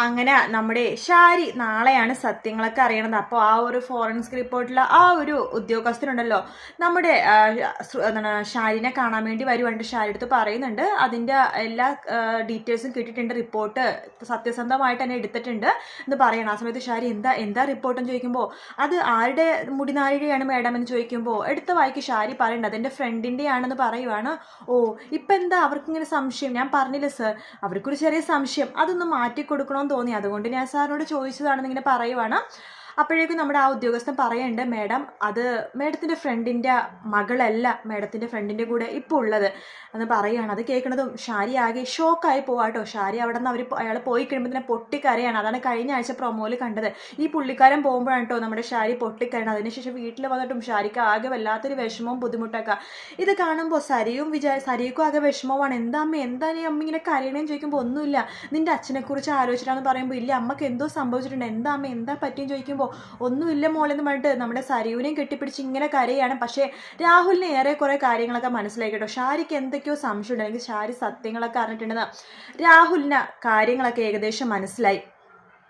അങ്ങനെ നമ്മുടെ ഷാരി നാളെയാണ് സത്യങ്ങളൊക്കെ അറിയണത്. അപ്പോൾ ആ ഒരു ഫോറൻസിക് റിപ്പോർട്ടിലെ ആ ഒരു ഉദ്യോഗസ്ഥനുണ്ടല്ലോ. നമ്മുടെ എന്താണ് ഷാരിനെ കാണാൻ വേണ്ടി വരുവാണ്ട് ഷാരി അടുത്ത് പറയുന്നുണ്ട്. അതിന്റെ എല്ലാ ഡീറ്റെയിൽസും കിട്ടിയിട്ടുണ്ട്. റിപ്പോർട്ട് സത്യസന്ധമായിട്ട് തന്നെ എടുത്തിട്ടുണ്ട് എന്ന് പറയണം. ആ സമയത്ത് ഷാരി എന്താ എന്താ റിപ്പോർട്ടെന്ന് ചോദിക്കുമ്പോൾ അത് ആരുടെ മുടിനാരിയുടെയാണ് മാഡം എന്ന് ചോദിക്കുമ്പോൾ എടുത്ത വായിക്ക് ഷാരി പറയുന്നത് അതെന്റെ ഫ്രണ്ടിന്റെ ആണെന്ന് പറയുവാണ്. ഓ ഇപ്പം എന്താ അവർക്കിങ്ങനെ സംശയം? ഞാൻ പറഞ്ഞില്ല സർ അവർക്കൊരു ചെറിയ സംശയം. അതൊന്ന് മാറ്റി കൊടുക്കണമെന്ന് തോന്നി. അതുകൊണ്ട് ഞാൻ സാറിനോട് ചോദിച്ചതാണെന്ന് ഇങ്ങനെ പറയുവാണ്. അപ്പോഴേക്കും നമ്മുടെ ആ ഉദ്യോഗസ്ഥൻ പറയുന്നുണ്ട് മാഡം അത് മേഡത്തിന്റെ ഫ്രണ്ടിന്റെ മകളല്ല മേഡത്തിന്റെ ഫ്രണ്ടിന്റെ കൂടെ ഇപ്പോൾ ഉള്ളത്. എന്ന് പറയുകയാണ് അത് കേൾക്കണതും ഷാരി ആകെ ഷോക്കായി പോവാട്ടോ ഷാരി അവിടെ നിന്ന് അവർ അയാൾ പോയി കഴിയുമ്പോൾ തന്നെ പൊട്ടിക്കരയാണ്. അതാണ് കഴിഞ്ഞ ആഴ്ച പ്രൊമോയിൽ കണ്ടത്. ഈ പുള്ളിക്കാരൻ പോകുമ്പോഴാണ് കേട്ടോ നമ്മുടെ ഷാരി പൊട്ടിക്കരയണം അതിനുശേഷം വീട്ടിൽ വന്നിട്ടും ഷാരിക്ക് ആകെ വല്ലാത്തൊരു വിഷമവും ബുദ്ധിമുട്ടൊക്കെ. ഇത് കാണുമ്പോൾ സരിയും വിചാ സരിക്കും ആകെ വിഷമമാണ് എന്താ അമ്മ എന്താ നീ അമ്മ ഇങ്ങനെ കരയണേന്ന് ചോദിക്കുമ്പോൾ ഒന്നുമില്ല. നിന്റെ അച്ഛനെക്കുറിച്ച് ആലോചിച്ചിട്ടാന്ന് പറയുമ്പോൾ ഇല്ല അമ്മയ്ക്ക് എന്തോ സംഭവിച്ചിട്ടുണ്ട്. എന്താ അമ്മ എന്താ പറ്റിയെന്ന് ചോദിക്കുമ്പോൾ ഒന്നുമില്ല മോളെന്ന് പറഞ്ഞിട്ട് നമ്മുടെ സരിയുവിനെയും കെട്ടിപ്പിടിച്ച് ഇങ്ങനെ കരയാണ്. പക്ഷേ രാഹുലിന് ഏറെ കുറേ കാര്യങ്ങളൊക്കെ മനസ്സിലായി കേട്ടോ ഷാരിക്ക് എന്തൊക്കെയോ സംശയമുണ്ട്. അല്ലെങ്കിൽ ഷാരി സത്യങ്ങളൊക്കെ അറിഞ്ഞിട്ടുണ്ടെന്ന് രാഹുലിന് കാര്യങ്ങളൊക്കെ ഏകദേശം മനസ്സിലായി.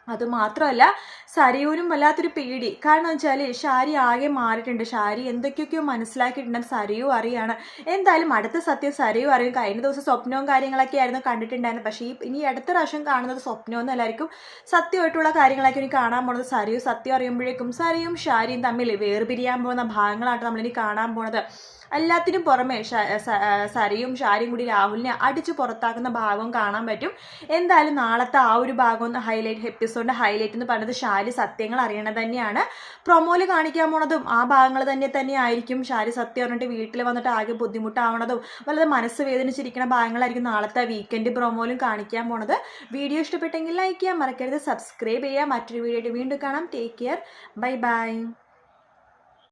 അതുമാത്രമല്ല സരിയൂരും വല്ലാത്തൊരു പേടി. കാരണം വെച്ചാൽ ഷാരി ആകെ മാറിയിട്ടുണ്ട്. ഷാരി എന്തൊക്കെയൊക്കെയോ മനസ്സിലാക്കിയിട്ടുണ്ടെന്ന് സരിയു അറിയാണ്. എന്തായാലും അടുത്ത സത്യം സരിയു അറിയും. കഴിഞ്ഞ ദിവസം സ്വപ്നവും കാര്യങ്ങളൊക്കെ ആയിരുന്നു കണ്ടിട്ടുണ്ടായിരുന്നത്. പക്ഷേ ഇനി അടുത്ത പ്രാവശ്യം കാണുന്നത് സ്വപ്നമൊന്നുമല്ലായിരിക്കും സത്യമായിട്ടുള്ള കാര്യങ്ങളൊക്കെ ഇനി കാണാൻ പോകുന്നത് സരിയു. സത്യം അറിയുമ്പോഴേക്കും സരിയും ഷാരിയും തമ്മിൽ വേർപിരിയാൻ പോകുന്ന ഭാഗങ്ങളാണ് നമ്മളിനി കാണാൻ പോണത് എല്ലാത്തിനും പുറമെ സരയും ഷാരിയും കൂടി രാഹുലിനെ അടിച്ചു പുറത്താക്കുന്ന ഭാഗവും കാണാൻ പറ്റും. എന്തായാലും നാളത്തെ ആ ഒരു ഭാഗം ഒന്ന് ഹൈലൈറ്റ് എപ്പിസോഡിന്റെ ഹൈലൈറ്റ് എന്ന് പറയുന്നത് ഷാരി സത്യങ്ങൾ അറിയണത് തന്നെയാണ്. പ്രൊമോയിൽ കാണിക്കാൻ പോണതും ആ ഭാഗങ്ങൾ തന്നെ തന്നെ ആയിരിക്കും ഷാരി സത്യം പറഞ്ഞിട്ട് വീട്ടിൽ വന്നിട്ട് ആകെ ബുദ്ധിമുട്ടാവണതും വളരെ മനസ്സ് വേദനിച്ചിരിക്കുന്ന ഭാഗങ്ങളായിരിക്കും നാളത്തെ വീക്കെൻഡ് പ്രൊമോയിലും കാണിക്കാൻ പോണത്. വീഡിയോ ഇഷ്ടപ്പെട്ടെങ്കിൽ ലൈക്ക് ചെയ്യാൻ മറക്കരുത്. സബ്സ്ക്രൈബ് ചെയ്യാം മറ്റൊരു വീഡിയോ വീണ്ടും കാണാം. Take care bye bye